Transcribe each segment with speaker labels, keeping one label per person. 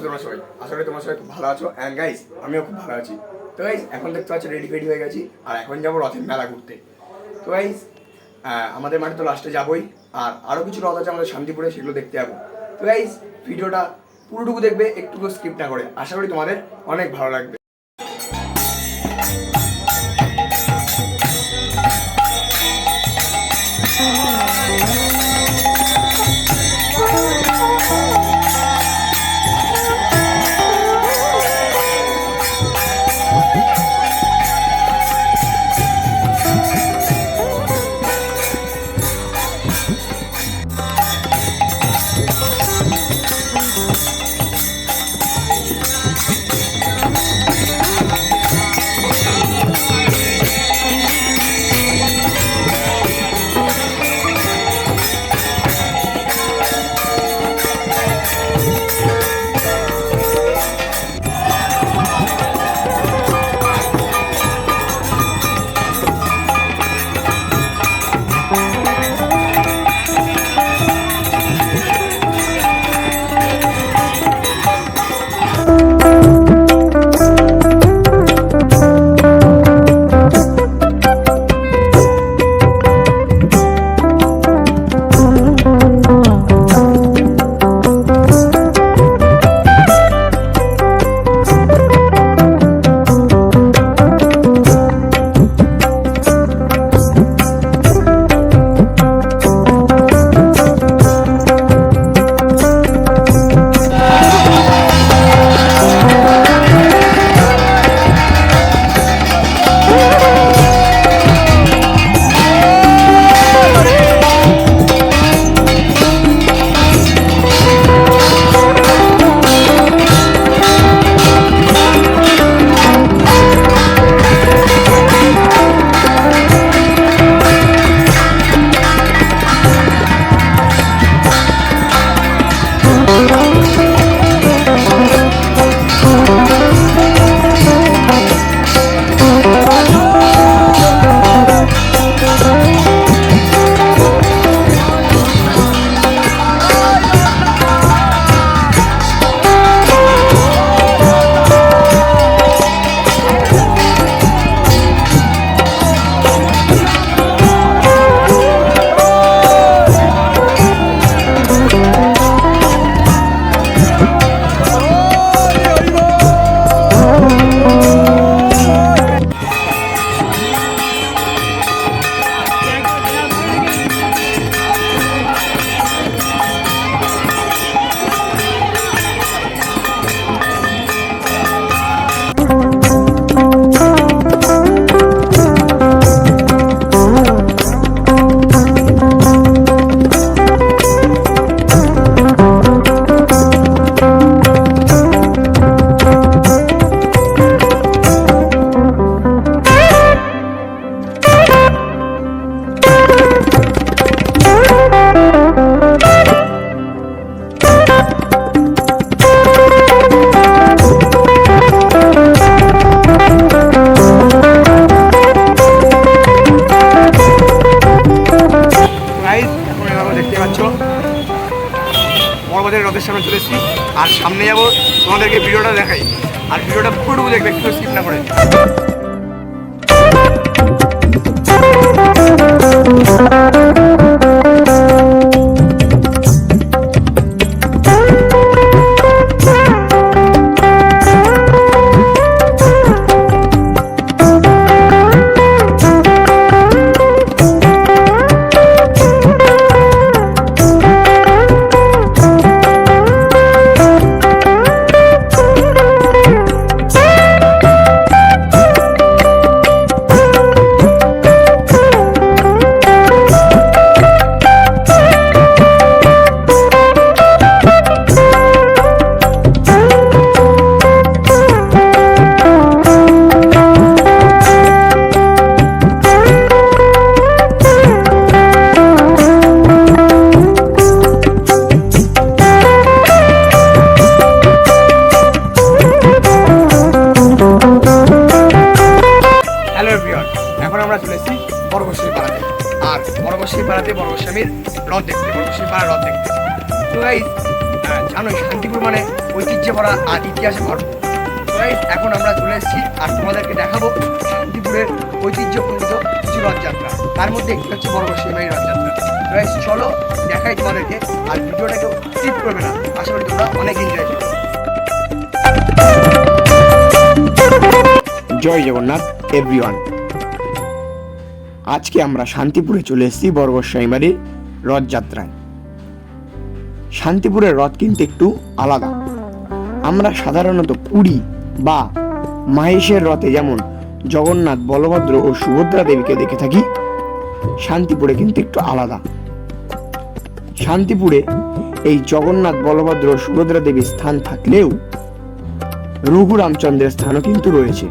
Speaker 1: আছো তোমরা সবাই। আশা করি তোমরা সবাই খুব ভালো আছো। অ্যান্ড গাইস আমিও খুব ভালো আছি। তো গাইস এখন দেখতে পাচ্ছ রেডি ফেডি হয়ে গেছি। আর এখন যাব রথের মেলা ঘুরতে। তো গাইস আমাদের মাঠে তো লাস্টে যাবোই। আর আরও কিছু রথ আছে আমাদের শান্তিপুরে, সেগুলো দেখতে যাব। তো গাইস ভিডিওটা পুরোটুকু দেখবে, একটুকু স্কিপ না করে। আশা করি তোমাদের অনেক ভালো লাগবে। বড়বাজারের রথের সামনে চলে এসেছি। আর সামনে যাব তোমাদেরকে ভিডিওটা দেখাই। আর ভিডিওটা পুরোটুকু দেখবে একটু স্কিপ না করে। আর বড়বস্বী পাড়াতে বড়বস্বামীর রথ দেখতে বড়বস্বী পাড়া রথ দেখতে তো গাইজ জানোই শান্তিপুর মানে ঐতিহ্যে ভরা আর ইতিহাসে তো guys, এখন আমরা চলে এসেছি আর তোমাদেরকে দেখাবো শান্তিপুরের ঐতিহ্যপূর্ণ কিছু রথযাত্রা। তার মধ্যে একটি হচ্ছে বড় সেমাই রথযাত্রা। guys, চলো দেখাই তোমাদেরকে আর ভিডিওটাকে স্কিপ করবে না। আশা করি তোমরা অনেক এনজয় করবে। জয় জগন্নাথ এভরিওয়ান আজকে আমরা শান্তিপুরে চলে এসেছি বর্গস্বামীবাড়ির রথযাত্রায়। শান্তিপুরের রথ কিন্তু একটু আলাদা। আমরা সাধারণত পুরী বা মাহেশের রথে যেমন জগন্নাথ, বলভদ্র ও সুভদ্রা দেবীকে দেখে থাকি, শান্তিপুরে কিন্তু একটু আলাদা। শান্তিপুরে এই জগন্নাথ, বলভদ্র ও সুভদ্রা দেবীর স্থান থাকলেও রঘুরামচন্দ্রের স্থানও কিন্তু রয়েছে।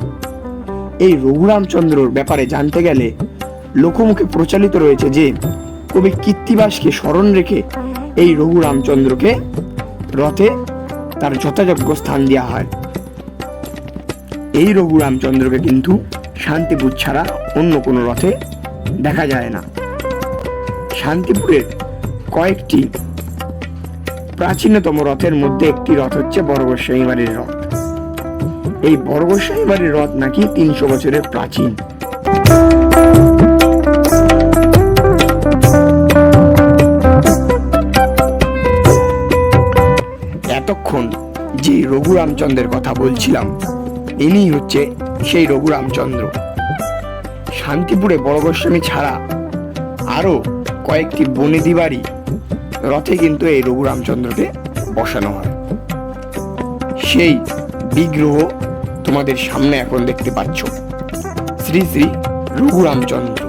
Speaker 1: এই রঘুরামচন্দ্রর ব্যাপারে জানতে গেলে লোকমুখে প্রচলিত রয়েছে যে কবি কীর্তিবাসকে স্মরণ রেখে এই রঘুরামচন্দ্রকে রথে তার যথাযোগ্য স্থান দেওয়া হয়। এই রঘুরামচন্দ্রকে কিন্তু শান্তিপুর ছাড়া অন্য কোনো রথে দেখা যায় না। শান্তিপুরের কয়েকটি প্রাচীনতম রথের মধ্যে একটি রথ হচ্ছে বড়গোস্বামী বাড়ির রথ। এই বড়গোস্বামী বাড়ির রথ নাকি তিনশো বছরের প্রাচীন। যে রঘুরামচন্দ্রের কথা বলছিলাম ইনি হচ্ছে সেই রঘুরামচন্দ্র। শান্তিপুরে বড় গোস্বামী ছাড়া আরও কয়েকটি বনেদি বাড়ি রথে কিন্তু এই রঘুরামচন্দ্রকে বসানো হয়। সেই বিগ্রহ তোমাদের সামনে এখন দেখতে পাচ্ছ। শ্রী শ্রী রঘুরামচন্দ্র।